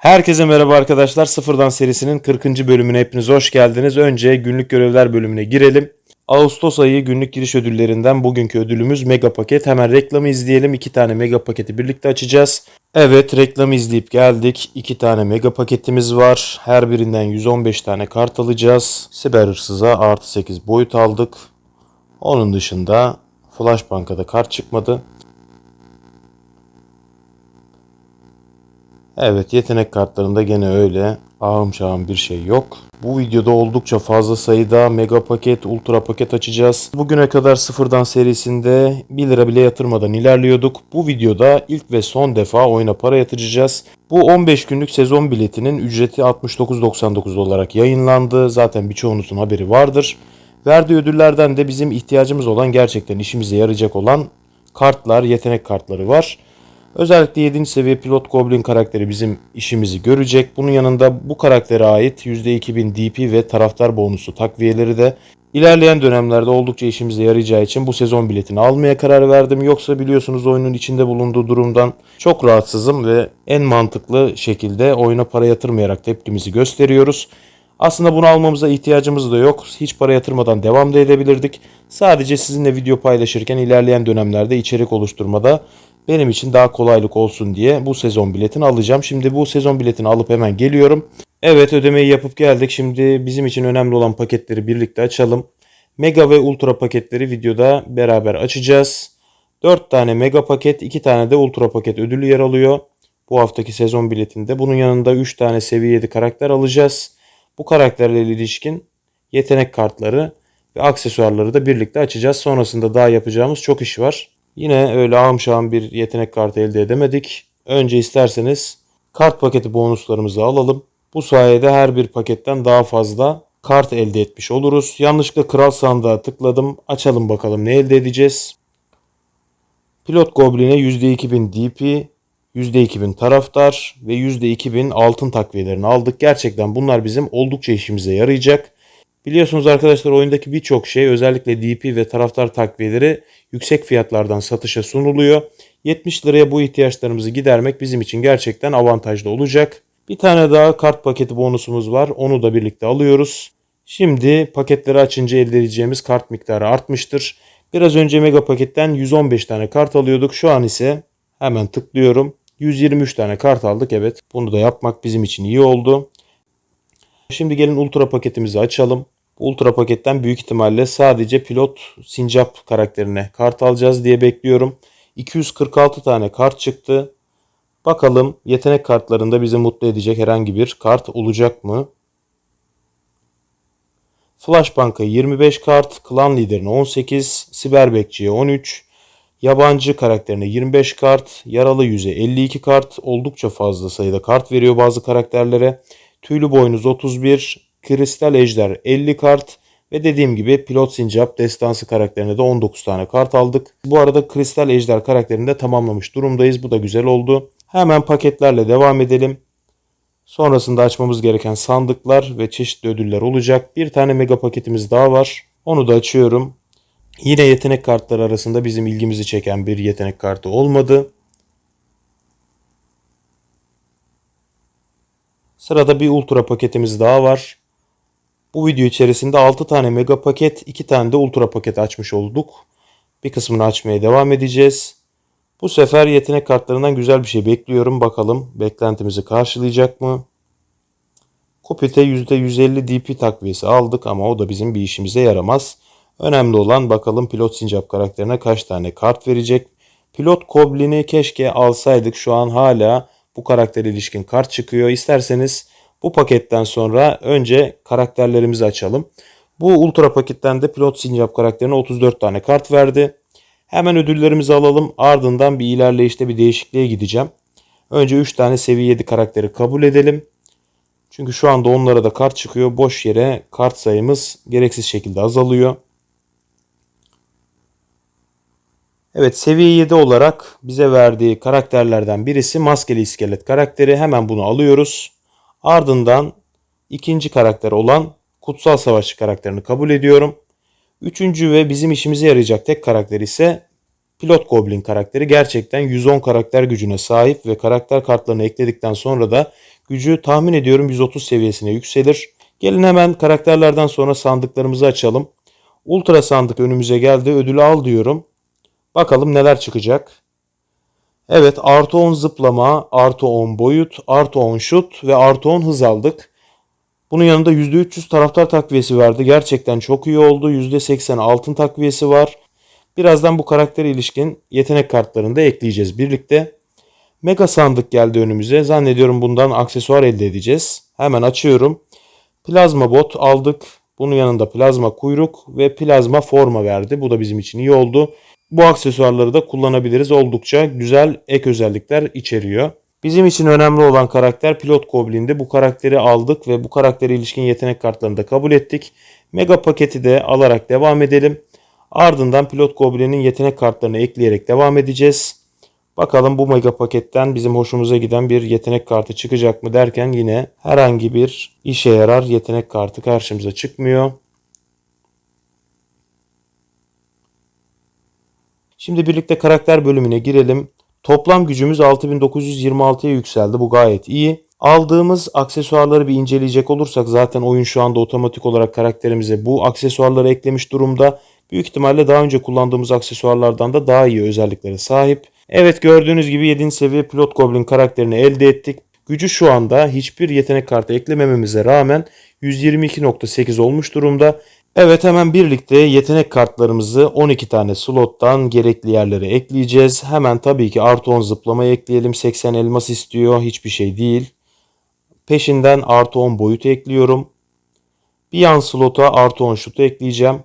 Herkese merhaba arkadaşlar. Sıfırdan serisinin 40. bölümüne hepiniz hoş geldiniz. Önce günlük görevler bölümüne girelim. Ağustos ayı günlük giriş ödüllerinden bugünkü ödülümüz mega paket. Hemen reklamı izleyelim. İki tane mega paketi birlikte açacağız. Evet reklamı izleyip geldik. İki tane mega paketimiz var. Her birinden 115 tane kart alacağız. Siber hırsıza artı 8 boyut aldık. Onun dışında Flash Banka'da kart çıkmadı. Evet yetenek kartlarında gene öyle ağım şağım bir şey yok. Bu videoda oldukça fazla sayıda mega paket, ultra paket açacağız. Bugüne kadar sıfırdan serisinde 1 lira bile yatırmadan ilerliyorduk. Bu videoda ilk ve son defa oyuna para yatıracağız. Bu 15 günlük sezon biletinin ücreti 69.99 olarak yayınlandı. Zaten birçoğunuzun haberi vardır. Verdiği ödüllerden de bizim ihtiyacımız olan gerçekten işimize yarayacak olan kartlar, yetenek kartları var. Özellikle 7. seviye pilot goblin karakteri bizim işimizi görecek. Bunun yanında bu karaktere ait %2000 DP ve taraftar bonusu takviyeleri de ilerleyen dönemlerde oldukça işimize yarayacağı için bu sezon biletini almaya karar verdim. Yoksa biliyorsunuz oyunun içinde bulunduğu durumdan çok rahatsızım ve en mantıklı şekilde oyuna para yatırmayarak tepkimizi gösteriyoruz. Aslında bunu almamıza ihtiyacımız da yok. Hiç para yatırmadan devam da edebilirdik. Sadece sizinle video paylaşırken ilerleyen dönemlerde içerik oluşturmada benim için daha kolaylık olsun diye bu sezon biletini alacağım. Şimdi bu sezon biletini alıp hemen geliyorum. Evet ödemeyi yapıp geldik. Şimdi bizim için önemli olan paketleri birlikte açalım. Mega ve ultra paketleri videoda beraber açacağız. 4 tane mega paket, 2 tane de ultra paket ödülü yer alıyor. Bu haftaki sezon biletinde. Bunun yanında 3 tane seviye 7 karakter alacağız. Bu karakterlerle ilişkin yetenek kartları ve aksesuarları da birlikte açacağız. Sonrasında daha yapacağımız çok iş var. Yine öyle ağım bir yetenek kartı elde edemedik. Önce isterseniz kart paketi bonuslarımızı alalım. Bu sayede her bir paketten daha fazla kart elde etmiş oluruz. Yanlışlıkla kral sandığa tıkladım. Açalım bakalım ne elde edeceğiz. Pilot Goblin'e %2000 DP, %2000 taraftar ve %2000 altın takviyelerini aldık. Gerçekten bunlar bizim oldukça işimize yarayacak. Biliyorsunuz arkadaşlar oyundaki birçok şey özellikle DP ve taraftar takviyeleri yüksek fiyatlardan satışa sunuluyor. 70 liraya bu ihtiyaçlarımızı gidermek bizim için gerçekten avantajlı olacak. Bir tane daha kart paketi bonusumuz var. Onu da birlikte alıyoruz. Şimdi paketleri açınca elde edeceğimiz kart miktarı artmıştır. Biraz önce mega paketten 115 tane kart alıyorduk. Şu an ise hemen tıklıyorum. 123 tane kart aldık. Evet bunu da yapmak bizim için iyi oldu. Şimdi gelin ultra paketimizi açalım. Ultra paketten büyük ihtimalle sadece pilot sincap karakterine kart alacağız diye bekliyorum. 246 tane kart çıktı. Bakalım yetenek kartlarında bizi mutlu edecek herhangi bir kart olacak mı? Flashbank'a 25 kart, klan liderine 18, siber bekçiye 13, yabancı karakterine 25 kart, yaralı yüze 52 kart, oldukça fazla sayıda kart veriyor bazı karakterlere. Tüylü boynuz 31, kristal ejder 50 kart ve dediğim gibi pilot sincap destansı karakterine de 19 tane kart aldık. Bu arada kristal ejder karakterini de tamamlamış durumdayız. Bu da güzel oldu. Hemen paketlerle devam edelim. Sonrasında açmamız gereken sandıklar ve çeşitli ödüller olacak. Bir tane mega paketimiz daha var. Onu da açıyorum. Yine yetenek kartları arasında bizim ilgimizi çeken bir yetenek kartı olmadı. Sırada bir ultra paketimiz daha var. Bu video içerisinde 6 tane mega paket, 2 tane de ultra paket açmış olduk. Bir kısmını açmaya devam edeceğiz. Bu sefer yetenek kartlarından güzel bir şey bekliyorum. Bakalım beklentimizi karşılayacak mı? Kupite %150 DP takviyesi aldık ama o da bizim bir işimize yaramaz. Önemli olan bakalım pilot sincap karakterine kaç tane kart verecek. Pilot Goblin'i keşke alsaydık. Şu an hala bu karakter ilişkin kart çıkıyor. İsterseniz bu paketten sonra önce karakterlerimizi açalım. Bu ultra paketten de pilot sincap karakterine 34 tane kart verdi. Hemen ödüllerimizi alalım. Ardından bir ilerleyişte bir değişikliğe gideceğim. Önce 3 tane seviye 7 karakteri kabul edelim. Çünkü şu anda onlara da kart çıkıyor. Boş yere kart sayımız gereksiz şekilde azalıyor. Evet seviye 7 olarak bize verdiği karakterlerden birisi maskeli iskelet karakteri. Hemen bunu alıyoruz. Ardından ikinci karakter olan kutsal savaşçı karakterini kabul ediyorum. Üçüncü ve bizim işimize yarayacak tek karakter ise Pilot Goblin karakteri gerçekten 110 karakter gücüne sahip ve karakter kartlarını ekledikten sonra da gücü tahmin ediyorum 130 seviyesine yükselir. Gelin hemen karakterlerden sonra sandıklarımızı açalım. Ultra sandık önümüze geldi. Ödülü al diyorum. Bakalım neler çıkacak. Evet artı 10 zıplama, artı 10 boyut, artı 10 şut ve artı 10 hız aldık. Bunun yanında %300 taraftar takviyesi verdi. Gerçekten çok iyi oldu. %80 altın takviyesi var. Birazdan bu karaktere ilişkin yetenek kartlarını da ekleyeceğiz birlikte. Mega sandık geldi önümüze. Zannediyorum bundan aksesuar elde edeceğiz. Hemen açıyorum. Plazma bot aldık. Bunun yanında plazma kuyruk ve plazma forma verdi. Bu da bizim için iyi oldu. Bu aksesuarları da kullanabiliriz. Oldukça güzel ek özellikler içeriyor. Bizim için önemli olan karakter Pilot Goblin'di. Bu karakteri aldık ve bu karaktere ilişkin yetenek kartlarını da kabul ettik. Mega paketi de alarak devam edelim. Ardından Pilot Goblin'in yetenek kartlarını ekleyerek devam edeceğiz. Bakalım bu mega paketten bizim hoşumuza giden bir yetenek kartı çıkacak mı derken yine herhangi bir işe yarar yetenek kartı karşımıza çıkmıyor. Şimdi birlikte karakter bölümüne girelim. Toplam gücümüz 6926'ya yükseldi. Bu gayet iyi. Aldığımız aksesuarları bir inceleyecek olursak zaten oyun şu anda otomatik olarak karakterimize bu aksesuarları eklemiş durumda. Büyük ihtimalle daha önce kullandığımız aksesuarlardan da daha iyi özelliklere sahip. Evet gördüğünüz gibi 7. seviye Pilot Goblin karakterini elde ettik. Gücü şu anda hiçbir yetenek kartı eklemememize rağmen 122.8 olmuş durumda. Evet hemen birlikte yetenek kartlarımızı 12 tane slottan gerekli yerlere ekleyeceğiz. Hemen tabii ki artı 10 zıplama ekleyelim. 80 elmas istiyor hiçbir şey değil. Peşinden artı 10 boyut ekliyorum. Bir yan slota artı 10 şutu ekleyeceğim.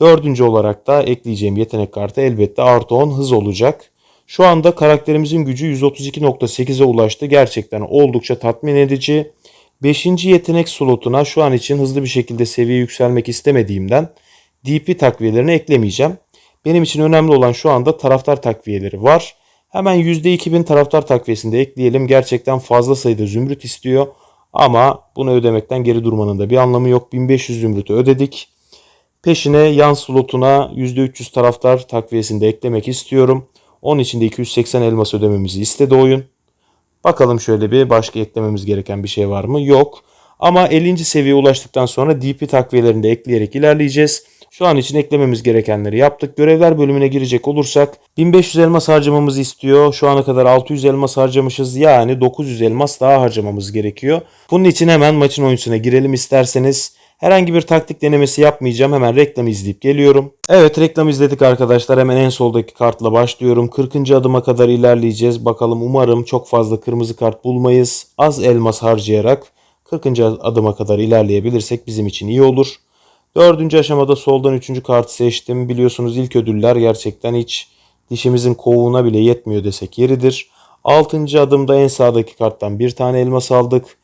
Dördüncü olarak da ekleyeceğim yetenek kartı elbette artı 10 hız olacak. Şu anda karakterimizin gücü 132.8'e ulaştı. Gerçekten oldukça tatmin edici. 5. yetenek slotuna şu an için hızlı bir şekilde seviye yükselmek istemediğimden DP takviyelerini eklemeyeceğim. Benim için önemli olan şu anda taraftar takviyeleri var. Hemen %2000 taraftar takviyesini de ekleyelim. Gerçekten fazla sayıda zümrüt istiyor. Ama bunu ödemekten geri durmanın da bir anlamı yok. 1500 zümrütü ödedik. Peşine yan slotuna %300 taraftar takviyesini de eklemek istiyorum. Onun için de 280 elmas ödememizi istedi oyun. Bakalım şöyle bir başka eklememiz gereken bir şey var mı? Yok. Ama 50. seviyeye ulaştıktan sonra DP takviyelerini de ekleyerek ilerleyeceğiz. Şu an için eklememiz gerekenleri yaptık. Görevler bölümüne girecek olursak 1500 elmas harcamamızı istiyor. Şu ana kadar 600 elmas harcamışız. Yani 900 elmas daha harcamamız gerekiyor. Bunun için hemen maçın oyuncusuna girelim isterseniz. Herhangi bir taktik denemesi yapmayacağım. Hemen reklamı izleyip geliyorum. Evet reklam izledik arkadaşlar. Hemen en soldaki kartla başlıyorum. 40. adıma kadar ilerleyeceğiz. Bakalım umarım çok fazla kırmızı kart bulmayız. Az elmas harcayarak 40. adıma kadar ilerleyebilirsek bizim için iyi olur. Dördüncü aşamada soldan üçüncü kartı seçtim. Biliyorsunuz ilk ödüller gerçekten hiç dişimizin kovuğuna bile yetmiyor desek yeridir. Altıncı adımda en sağdaki karttan bir tane elmas aldık.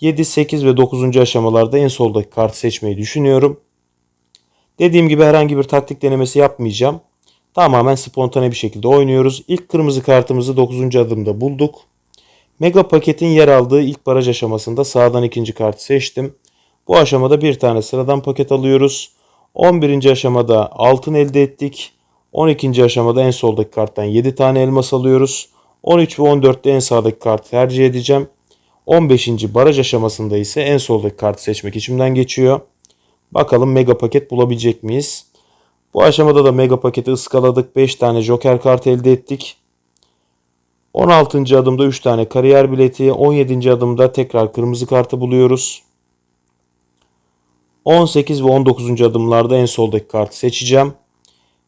7, 8 ve 9. aşamalarda en soldaki kartı seçmeyi düşünüyorum. Dediğim gibi herhangi bir taktik denemesi yapmayacağım. Tamamen spontane bir şekilde oynuyoruz. İlk kırmızı kartımızı 9. adımda bulduk. Mega paketin yer aldığı ilk baraj aşamasında sağdan ikinci kartı seçtim. Bu aşamada bir tane sıradan paket alıyoruz. 11. aşamada altın elde ettik. 12. aşamada en soldaki karttan 7 tane elmas alıyoruz. 13 ve 14'te en sağdaki kartı tercih edeceğim. 15. baraj aşamasında ise en soldaki kartı seçmek içimden geçiyor. Bakalım mega paket bulabilecek miyiz? Bu aşamada da mega paketi ıskaladık. 5 tane joker kartı elde ettik. 16. adımda 3 tane kariyer bileti. 17. adımda tekrar kırmızı kartı buluyoruz. 18 ve 19. adımlarda en soldaki kartı seçeceğim.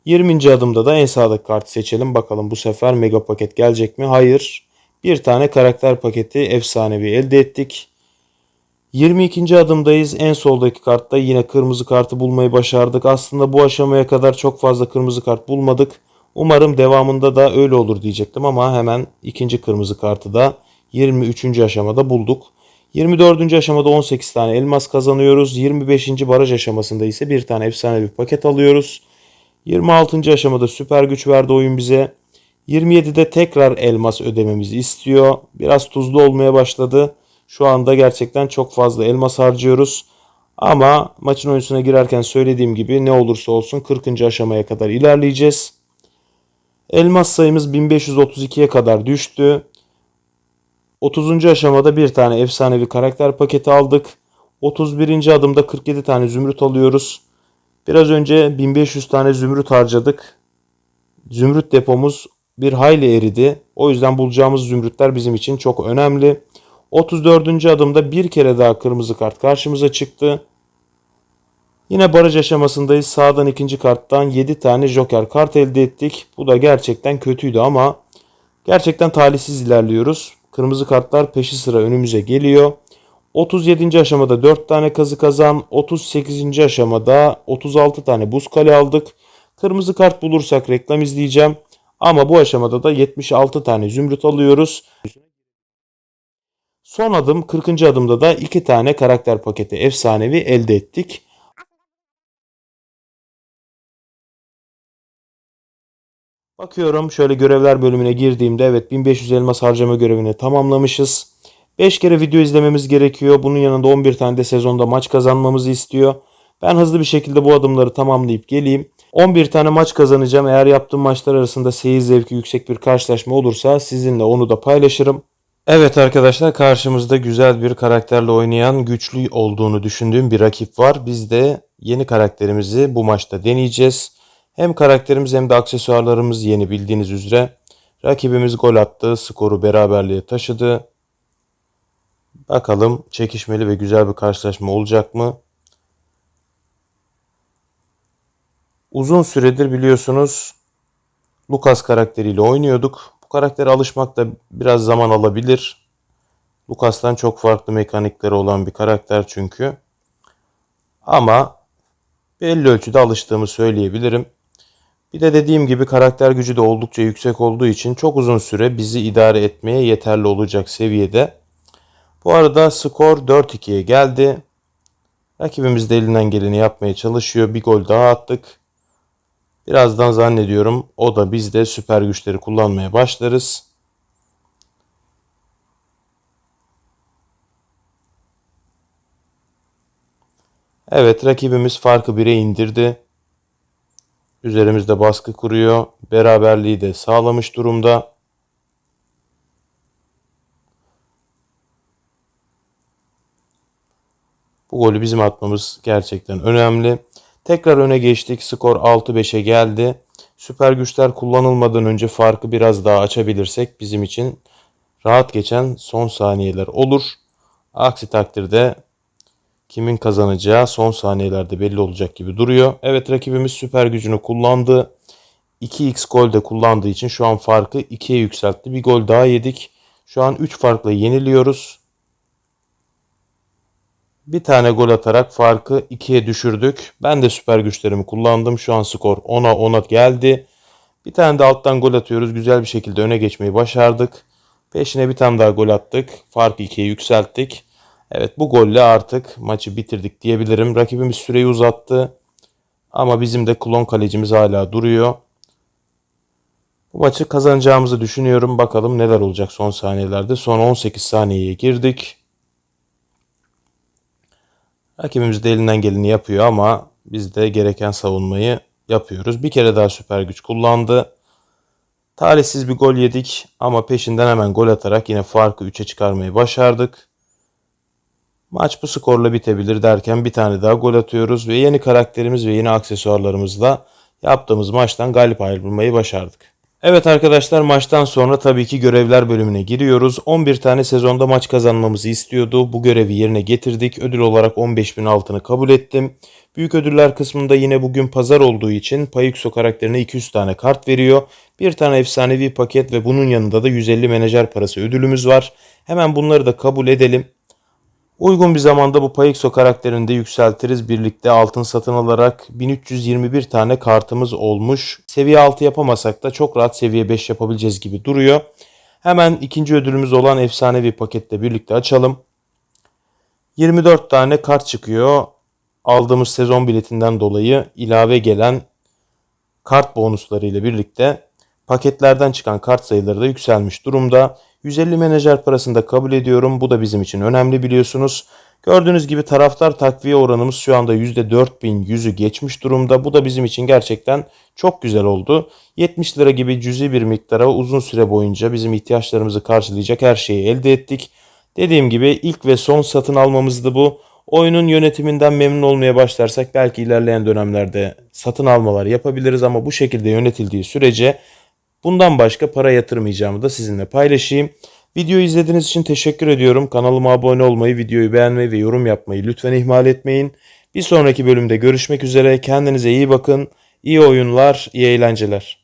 20. adımda da en sağdaki kartı seçelim. Bakalım bu sefer mega paket gelecek mi? Hayır. Bir tane karakter paketi efsanevi elde ettik. 22. adımdayız. En soldaki kartta yine kırmızı kartı bulmayı başardık. Aslında bu aşamaya kadar çok fazla kırmızı kart bulmadık. Umarım devamında da öyle olur diyecektim ama hemen ikinci kırmızı kartı da 23. aşamada bulduk. 24. aşamada 18 tane elmas kazanıyoruz. 25. baraj aşamasında ise bir tane efsanevi paket alıyoruz. 26. aşamada süper güç verdi oyun bize. 27'de tekrar elmas ödememizi istiyor. Biraz tuzlu olmaya başladı. Şu anda gerçekten çok fazla elmas harcıyoruz. Ama maçın oyuncusuna girerken söylediğim gibi ne olursa olsun 40. aşamaya kadar ilerleyeceğiz. Elmas sayımız 1532'ye kadar düştü. 30. aşamada bir tane efsanevi karakter paketi aldık. 31. adımda 47 tane zümrüt alıyoruz. Biraz önce 1500 tane zümrüt harcadık. Zümrüt depomuz bir hayli eridi. O yüzden bulacağımız zümrütler bizim için çok önemli. 34. adımda bir kere daha kırmızı kart karşımıza çıktı. Yine baraj aşamasındayız. Sağdan ikinci karttan 7 tane joker kart elde ettik. Bu da gerçekten kötüydü ama gerçekten talihsiz ilerliyoruz. Kırmızı kartlar peşi sıra önümüze geliyor. 37. aşamada 4 tane kazı kazan, 38. aşamada 36 tane buz kale aldık. Kırmızı kart bulursak reklam izleyeceğim. Ama bu aşamada da 76 tane zümrüt alıyoruz. Son adım 40. adımda da 2 tane karakter paketi efsanevi elde ettik. Bakıyorum şöyle görevler bölümüne girdiğimde evet 1500 elmas harcama görevini tamamlamışız. 5 kere video izlememiz gerekiyor. Bunun yanında 11 tane de sezonda maç kazanmamızı istiyor. Ben hızlı bir şekilde bu adımları tamamlayıp geleyim. 11 tane maç kazanacağım. Eğer yaptığım maçlar arasında seyir zevki yüksek bir karşılaşma olursa sizinle onu da paylaşırım. Evet arkadaşlar karşımızda güzel bir karakterle oynayan güçlü olduğunu düşündüğüm bir rakip var. Biz de yeni karakterimizi bu maçta deneyeceğiz. Hem karakterimiz hem de aksesuarlarımız yeni bildiğiniz üzere. Rakibimiz gol attı, skoru beraberliğe taşıdı. Bakalım çekişmeli ve güzel bir karşılaşma olacak mı? Uzun süredir biliyorsunuz Lucas karakteriyle oynuyorduk. Bu karaktere alışmak da biraz zaman alabilir. Lucas'tan çok farklı mekanikleri olan bir karakter çünkü. Ama belli ölçüde alıştığımı söyleyebilirim. Bir de dediğim gibi karakter gücü de oldukça yüksek olduğu için çok uzun süre bizi idare etmeye yeterli olacak seviyede. Bu arada skor 4-2'ye geldi. Rakibimiz de elinden geleni yapmaya çalışıyor. Bir gol daha attık. Birazdan zannediyorum o da biz de süper güçleri kullanmaya başlarız. Evet rakibimiz farkı 1'e indirdi. Üzerimizde baskı kuruyor. Beraberliği de sağlamış durumda. Bu golü bizim atmamız gerçekten önemli. Tekrar öne geçtik. Skor 6-5'e geldi. Süper güçler kullanılmadan önce farkı biraz daha açabilirsek bizim için rahat geçen son saniyeler olur. Aksi takdirde kimin kazanacağı son saniyelerde belli olacak gibi duruyor. Evet rakibimiz süper gücünü kullandı. 2x gol de kullandığı için şu an farkı 2'ye yükseltti. Bir gol daha yedik. Şu an 3 farkla yeniliyoruz. Bir tane gol atarak farkı 2'ye düşürdük. Ben de süper güçlerimi kullandım. Şu an skor 10'a 10'a geldi. Bir tane de alttan gol atıyoruz. Güzel bir şekilde öne geçmeyi başardık. Peşine bir tane daha gol attık. Farkı 2'ye yükselttik. Evet bu golle artık maçı bitirdik diyebilirim. Rakibimiz süreyi uzattı. Ama bizim de klon kalecimiz hala duruyor. Bu maçı kazanacağımızı düşünüyorum. Bakalım neler olacak son saniyelerde. Son 18 saniyeye girdik. Rakibimiz de elinden geleni yapıyor ama biz de gereken savunmayı yapıyoruz. Bir kere daha süper güç kullandı. Talihsiz bir gol yedik ama peşinden hemen gol atarak yine farkı 3'e çıkarmayı başardık. Maç bu skorla bitebilir derken bir tane daha gol atıyoruz ve yeni karakterimiz ve yeni aksesuarlarımızla yaptığımız maçtan galip ayrılmayı başardık. Evet arkadaşlar maçtan sonra tabii ki görevler bölümüne giriyoruz. 11 tane sezonda maç kazanmamızı istiyordu. Bu görevi yerine getirdik. Ödül olarak 15.000 altını kabul ettim. Büyük ödüller kısmında yine bugün pazar olduğu için Payuxo karakterine 200 tane kart veriyor. Bir tane efsanevi paket ve bunun yanında da 150 menajer parası ödülümüz var. Hemen bunları da kabul edelim. Uygun bir zamanda bu Payexo karakterini de yükseltiriz. Birlikte altın satın alarak 1321 tane kartımız olmuş. Seviye 6 yapamasak da çok rahat seviye 5 yapabileceğiz gibi duruyor. Hemen ikinci ödülümüz olan efsanevi paketle birlikte açalım. 24 tane kart çıkıyor. Aldığımız sezon biletinden dolayı ilave gelen kart bonusları ile birlikte paketlerden çıkan kart sayıları da yükselmiş durumda. 150 menajer parasını da kabul ediyorum. Bu da bizim için önemli biliyorsunuz. Gördüğünüz gibi taraftar takviye oranımız şu anda %4100'ü geçmiş durumda. Bu da bizim için gerçekten çok güzel oldu. 70 lira gibi cüzi bir miktara uzun süre boyunca bizim ihtiyaçlarımızı karşılayacak her şeyi elde ettik. Dediğim gibi ilk ve son satın almamızdı bu. Oyunun yönetiminden memnun olmaya başlarsak belki ilerleyen dönemlerde satın almalar yapabiliriz ama bu şekilde yönetildiği sürece bundan başka para yatırmayacağımı da sizinle paylaşayım. Videoyu izlediğiniz için teşekkür ediyorum. Kanalıma abone olmayı, videoyu beğenmeyi ve yorum yapmayı lütfen ihmal etmeyin. Bir sonraki bölümde görüşmek üzere. Kendinize iyi bakın. İyi oyunlar, iyi eğlenceler.